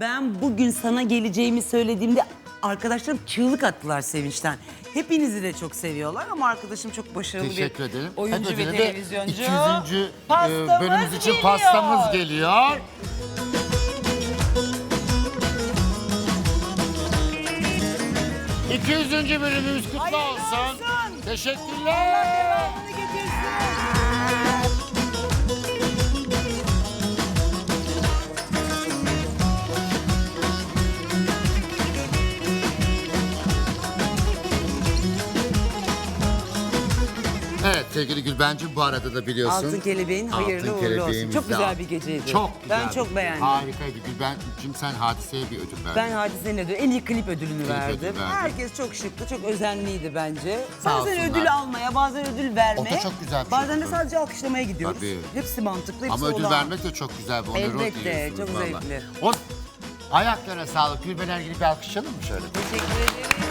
Ben bugün sana geleceğimi söylediğimde arkadaşlarım çığlık attılar sevinçten. Hepinizi de çok seviyorlar ama arkadaşım çok başarılı Teşekkür bir ederim. oyuncu ve de televizyoncu. 200. e, Pastamız bölümümüz için geliyor. pastamız geliyor. ...200. bölümümüz kutlu Hayırlı olsun. olsun. Teşekkürler. Sevgili Gülbencim bu arada da biliyorsun. Altın Kelebeğin hayırlı Altın uğurlu olsun. Çok güzel bir geceydi. Çok Ben güzeldi. çok beğendim. Harikaydı Gülbencim sen hadiseye bir ödül verdin. Ben Hadise'nin ödülü, en iyi klip ödülünü verdim. ödülü verdin. Herkes çok şıktı, çok özenliydi bence. Sağ bazen olsunlar. ödül almaya, bazen ödül vermeye. O da çok güzel bir şey Bazen de sadece alkışlamaya gidiyoruz. Tabii. Hepsi mantıklı, hepsi Ama ödül olağan. vermek de çok güzel bir onur Elbette, çok zevkli. O ayaklara sağlık. Gülben Ergin'i bir alkışlayalım mı şöyle? Teşekkür ederim.